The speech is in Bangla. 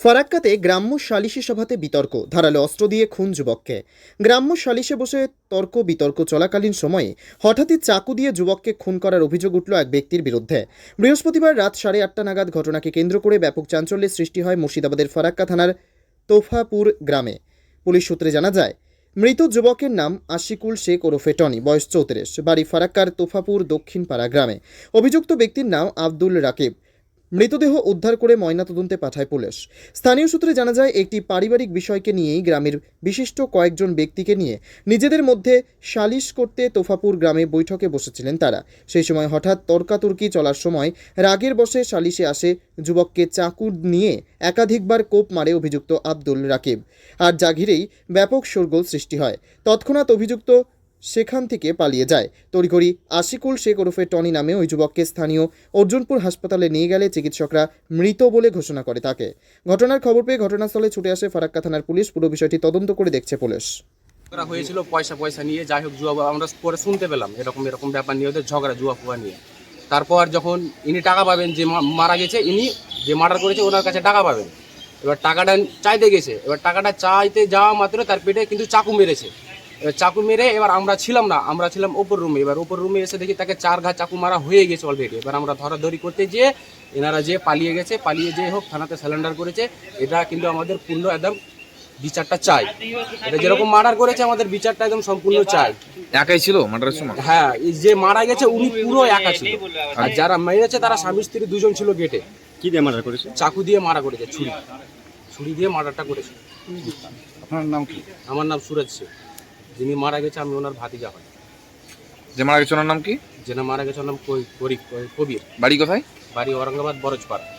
ফারাক্কাতে গ্রাম্য সালিশি সভাতে বিতর্ক, ধারালো অস্ত্র দিয়ে খুন যুবককে। গ্রাম্য সালিশে বসে তর্ক, বিতর্ক চলাকালীন সময়ে হঠাৎই চাকু দিয়ে যুবককে খুন করার অভিযোগ উঠল এক ব্যক্তির বিরুদ্ধে। বৃহস্পতিবার রাত সাড়ে আটটা নাগাদ ঘটনাকে কেন্দ্র করে ব্যাপক চাঞ্চল্যের সৃষ্টি হয় মুর্শিদাবাদের ফারাক্কা থানার তোফাপুর গ্রামে। পুলিশ সূত্রে জানা যায়, মৃত যুবকের নাম আশিকুল শেখ ওরফে টনি, বয়স চৌত্রিশ, বাড়ি ফারাক্কার তোফাপুর দক্ষিণপাড়া গ্রামে। অভিযুক্ত ব্যক্তির নাম আব্দুল রাকিব। মৃতদেহ উদ্ধার করে ময়নাতদন্তে পাঠায় পুলিশ। স্থানীয় সূত্রে জানা যায়, একটি পারিবারিক বিষয়কে নিয়েই গ্রামের বিশিষ্ট কয়েকজন ব্যক্তিকে নিয়ে নিজেদের মধ্যে সালিশ করতে তোফাপুর গ্রামে বৈঠকে বসেছিলেন তারা। সেই সময় হঠাৎ তর্কাতর্কি চলার সময় রাগের বসে সালিশে আসে যুবককে চাকু নিয়ে একাধিকবার কোপ মারে অভিযুক্ত আব্দুল রাকিব। আর যা ঘিরেই ব্যাপক শোরগোল সৃষ্টি হয়। তৎক্ষণাৎ অভিযুক্ত সেখান থেকে পালিয়ে যায়। তড়িঘড়ি আশিকুল শেখ ওরফে টনি নামে ওই যুবককে স্থানীয় অর্জুনপুর হাসপাতালে নিয়ে গেলে চিকিৎসকরা মৃত বলে ঘোষণা করে তাকে। ঘটনার খবর পেয়ে ঘটনাস্থলে ছুটে আসে ফারাক্কা থানার পুলিশ। পুরো বিষয়টি তদন্ত করে দেখছে পুলিশ। ঝগড়া হয়েছিল, পয়সা পয়সা নিয়ে, যাই হোক জুয়া আমরা পরে শুনতে পেলাম, এরকম এরকম ব্যাপার নিয়ে ওদের ঝগড়া, জুয়া ফুয়া নিয়ে। তারপর যখন ইনি টাকা পাবেন, যে মারা গেছে, ইনি যে মার্ডার করেছে, ওনার কাছে টাকা পাবেন। এবার টাকাটা চাইতে গেছে, এবার টাকাটা চাইতে যাওয়া মাত্র তার পেটে কিন্তু চাকু মেরেছে। এবার চাকু মেরে এবার আমরা ছিলাম না আমরা ছিলাম ওপর রুমে। এবার ওপর রুমে এসে দেখি তাকে চার ঘা চাকু মারা হয়ে গেছে অলরেডি এবার আমরা ধরাধরি করতে যেয়ে এনারা যে পালিয়ে গেছে পালিয়ে যে হোক থানাতে স্যালেন্ডার করেছে। এটা কিন্তু আমাদের পূর্ণ একদম বিচারটা চাই। এটা যেরকম মার্ডার করেছে আমাদের বিচারটা একদম সম্পূর্ণ চাই। একাই ছিল মার্ডারের সময়? হ্যাঁ যে মারা গেছে উনি পুরো একা ছিল। আর যারা মেরেছে তারা স্বামী স্ত্রী দুজন ছিল গেটে কি দিয়ে মার্ডার করেছে? চাকু দিয়ে মারা করেছে ছুরি। ছুরি দিয়ে মার্ডারটা করেছে। আপনার নাম কি? আমার নাম সুরজ শেখ যিনি মারা গেছে আমি ওনার ভাতিজা হই। যে মারা গেছে ওনার নাম কি? যিনি মারা গেছে ওনার নাম কই- করি- কবির। বাড়ি কোথায়? বাড়ি ঔরঙ্গাবাদ বরজপাড়া।